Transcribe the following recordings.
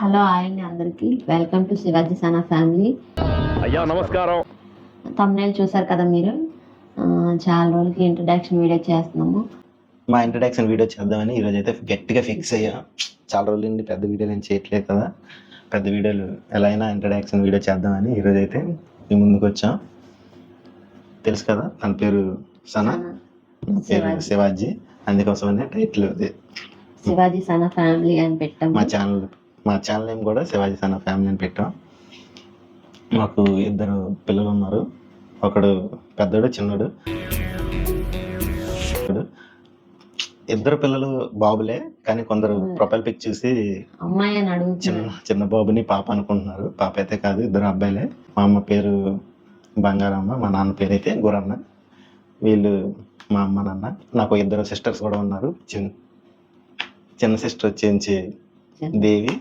Hello అండి అందరికి. Welcome to Shivaji Sana family అయ్యా నమస్కారం. తమ్నేల్ చూసారు కదా మీరు? ఆ, చాలా రోజులకి ఇంట్రడక్షన్ వీడియో చేస్తున్నాము. మా ఇంట్రడక్షన్ వీడియో చేద్దామని ఈరోజు అయితే గట్టిగా ఫిక్స్ అయ్యా. చాలా రోజుల నుండి పెద్ద వీడియోలు నేను చేయట్లేదు కదా. పెద్ద వీడియోలు ఎలా అయినా ఇంట్రడక్షన్ వీడియో చేద్దామని ఈరోజు అయితే మీ ముందుకు వచ్చాం. తెలుసు కదా తన పేరు సనా. నా పేరు శివాజీ. అందుకోసమనే టైటిల్ శివాజీ సనా ఫ్యామిలీ అని పెట్టాము. మా ఛానల్ మా ఛానల్ నేమ్ కూడా శివాజీ సన్న ఫ్యామిలీ అని పెట్టాం. మాకు ఇద్దరు పిల్లలు ఉన్నారు. ఒకడు పెద్దడు చిన్నడు. ఇద్దరు పిల్లలు బాబులే కానీ కొందరు ప్రొఫైల్ పిక్ చూసి చిన్న చిన్న బాబుని పాప అనుకుంటున్నారు. పాప అయితే కాదు ఇద్దరు అబ్బాయిలే. మా అమ్మ పేరు బంగారమ్మ మా నాన్న పేరు అయితే గురన్న. వీళ్ళు మా అమ్మ నాన్న. నాకు ఇద్దరు సిస్టర్స్ కూడా ఉన్నారు. చిన్న చిన్న సిస్టర్ వచ్చేసి దేవి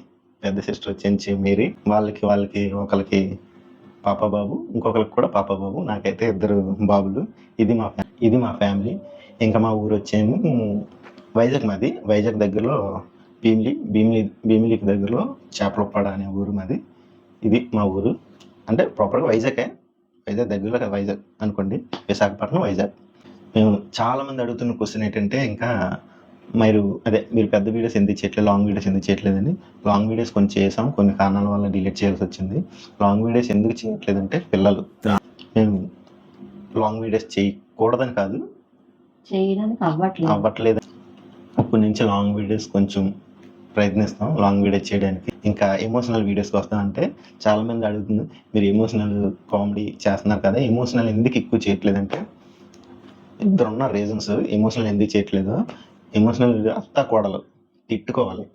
పెద్ద సిస్టర్ వచ్చేసి మేరీ వాళ్ళకి వాళ్ళకి ఒకరికి పాప బాబు ఇంకొకరికి కూడా పాప బాబు నాకైతే ఇద్దరు బాబులు. ఇది మా ఇది మా ఫ్యామిలీ. ఇంకా మా ఊరు వచ్చేమో వైజాగ్ మాది. వైజాగ్ దగ్గరలో భీమిలి భీమిలి భీమిలికి దగ్గరలో చేపలపాడ అనే ఊరు మాది. ఇది మా ఊరు. అంటే ప్రాపర్గా వైజాగే. వైజాగ్ దగ్గరలో వైజాగ్ అనుకోండి. విశాఖపట్నం వైజాగ్. మేము చాలా మంది అడుగుతున్న క్వశ్చన్ ఏంటంటే ఇంకా మీరు అదే మీరు పెద్ద వీడియోస్ ఎందుకు చేయట్లేదు లాంగ్ వీడియోస్ ఎందుకు చేయట్లేదని లాంగ్ వీడియోస్ కొన్ని చేసాం కొన్ని కారణాల వల్ల డిలీట్ చేయాల్సి వచ్చింది. లాంగ్ వీడియోస్ ఎందుకు చేయట్లేదంటే పిల్లలు. మేము లాంగ్ వీడియోస్ చేయకూడదని కాదు. చేయడానికి అవ్వట్లేదు. అవ్వట్లేదు. అప్పటి నుంచి లాంగ్ వీడియోస్ కొంచెం ప్రయత్నిస్తాం లాంగ్ వీడియోస్ చేయడానికి. ఇంకా ఎమోషనల్ వీడియోస్కి వస్తాం అంటే చాలా మంది అడుగుతుంది మీరు ఎమోషనల్ కామెడీ చేస్తున్నారు కదా ఎమోషనల్ ఎందుకు ఎక్కువ చేయట్లేదంటే? ఇద్దరున్న రీజన్స్ ఎమోషనల్ ఎందుకు చేయట్లేదు? ఎమోషనల్ అత్త కోడలు. తిట్టుకోవాలి.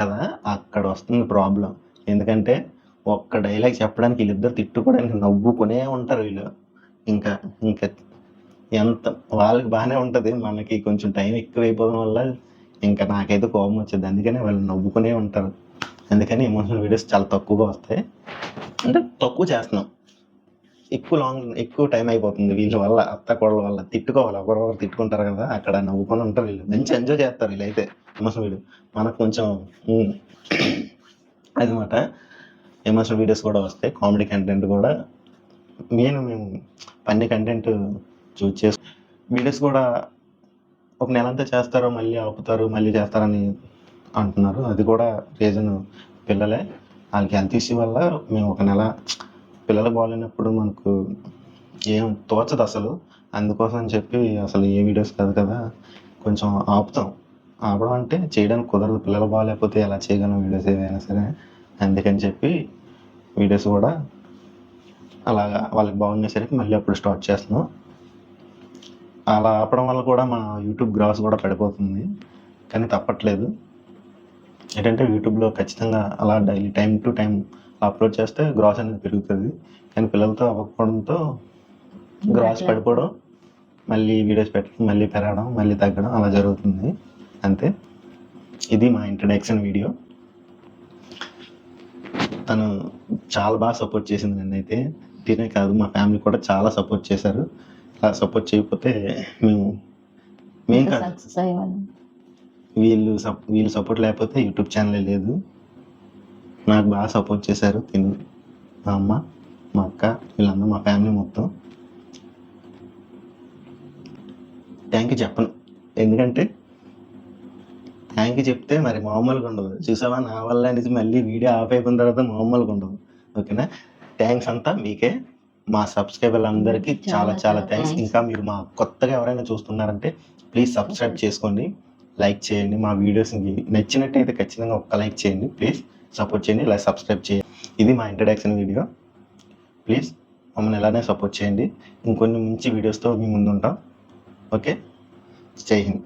కదా? అక్కడ వస్తుంది ప్రాబ్లం ఎందుకంటే ఒక్క డైలాగ్ చెప్పడానికి వీళ్ళిద్దరు తిట్టుకోవడానికి నవ్వుకునే ఉంటారు వీళ్ళు. ఇంకా ఇంకా ఎంత వాళ్ళకి బాగానే ఉంటుంది. మనకి కొంచెం టైం ఎక్కువైపోవడం వల్ల ఇంకా నాకైతే కోపం వచ్చేది. అందుకనే వాళ్ళు నవ్వుకునే ఉంటారు. అందుకని ఎమోషనల్ వీడియోస్ చాలా తక్కువగా వస్తాయి. అంటే తక్కువ చేస్తున్నాం. ఎక్కువ లాంగ్ ఎక్కువ టైం అయిపోతుంది వీళ్ళ వల్ల అత్త కోడల వల్ల. తిట్టుకోవాలి ఒకరొకరు తిట్టుకుంటారు కదా అక్కడ నవ్వుకొని ఉంటారు వీళ్ళు. మంచి ఎంజాయ్ చేస్తారు వీళ్ళైతే ఎమోషనల్ వీడియో. మనకు కొంచెం అదనమాట ఎమోషనల్ వీడియోస్ కూడా వస్తాయి కామెడీ కంటెంట్ కూడా. మెయిన్ మేము పన్ని కంటెంట్ చూస్ చేసు వీడియోస్ కూడా ఒక నెల అంతా చేస్తారు మళ్ళీ ఆపుతారు మళ్ళీ చేస్తారని అంటున్నారు. అది కూడా రీజన్ పిల్లలే. వాళ్ళకి హెల్త్ ఇష్యూ వల్ల మేము ఒక నెల పిల్లలు బాగాలేనప్పుడు మనకు ఏం తోచదు అసలు. అందుకోసం అని చెప్పి అసలు ఏ వీడియోస్ కాదు కదా కొంచెం ఆపుతాం. ఆపడం అంటే చేయడానికి కుదరదు. పిల్లలు బాగాలేకపోతే ఎలా చేయగలం వీడియోస్ ఏవైనా సరే. అందుకని చెప్పి వీడియోస్ కూడా అలాగా వాళ్ళకి బాగుండేసరికి మళ్ళీ అప్పుడు స్టార్ట్ చేస్తున్నాం. అలా ఆపడం వల్ల కూడా మా యూట్యూబ్ గ్రాస్ కూడా పడిపోతుంది. కానీ తప్పట్లేదు. ఏంటంటే యూట్యూబ్లో ఖచ్చితంగా అలా daily time to time upload చేస్తే గ్రాస్ అనేది పెరుగుతుంది. కానీ పిల్లలతో అవ్వకపోవడంతో గ్రాస్ పడిపోవడం మళ్ళీ వీడియోస్ పెట్టడం మళ్ళీ పెరగడం మళ్ళీ తగ్గడం అలా జరుగుతుంది. అంతే. ఇది మా ఇంట్రడక్షన్ వీడియో తను చాలా బాగా సపోర్ట్ చేసింది నన్ను అయితే తినే కాదు మా ఫ్యామిలీ కూడా చాలా సపోర్ట్ చేశారు. అలా సపోర్ట్ చేయకపోతే మేము మేము కాదు. వీళ్ళు సప్ వీళ్ళు సపోర్ట్ లేకపోతే యూట్యూబ్ ఛానలే లేదు. నాకు బాగా సపోర్ట్ చేశారు. తిను మా అమ్మ మా అక్క వీళ్ళందరూ మా ఫ్యామిలీ మొత్తం. థ్యాంక్ యూ చెప్పను. ఎందుకంటే థ్యాంక్ యూ చెప్తే మరి మామూలుగా ఉండదు. చూసావా? నా వల్ల అనేది మళ్ళీ వీడియో ఆఫ్ అయిపోయిన తర్వాత మామూలుగా ఉండదు. ఓకేనా థ్యాంక్స్ అంతా మీకే. మా సబ్స్క్రైబర్లు అందరికీ చాలా చాలా, థ్యాంక్స్. ఇంకా మీరు మా కొత్తగా ఎవరైనా చూస్తున్నారంటే ప్లీజ్ సబ్స్క్రైబ్ చేసుకోండి. లైక్ చేయండి. మా వీడియోస్ నచ్చినట్టయితే ఖచ్చితంగా ఒక్క లైక్ చేయండి ప్లీజ్ సపోర్ట్ చేయండి ఇలా సబ్స్క్రైబ్ చేయండి ఇది మా ఇంట్రడక్షన్ వీడియో ప్లీజ్ మమ్మల్ని ఎలానే సపోర్ట్ చేయండి. ఇంకొన్ని మంచి వీడియోస్తో మీ ముందు ఉంటాం ఓకే జై హింద్